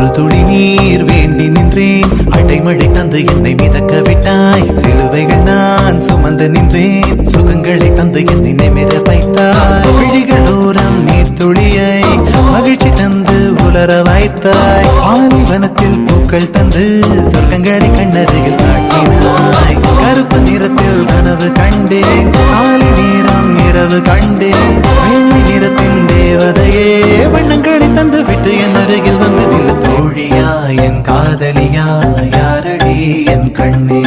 ஒரு துளி நீர் வேண்டி நின்றேன். அடைமழை தந்து என்னை மிதக்க விட்டாய். சிலுவைகள் நான் சுமந்து நின்றேன். சுகங்களை தந்து என்னை நிமிர வைத்தாய். விழிகள் தூரம் நீர் துளியை மகிழ்ச்சி தந்து உலர வைத்தாய். பாலைவனத்தில் பூக்கள் தந்து சொர்க்கங்களை கண்ணருகில் காட்டினாய். கருப்பு நிறத்தில் கனவு கண்டேன். காலை நேரம் இரவு கண்டேன். வெள்ளை நிறத்தின் தேவதையே வண்ணங்களை தந்து விட்டு என் அருகில் காதலியா யாரடி என் கண்ணே?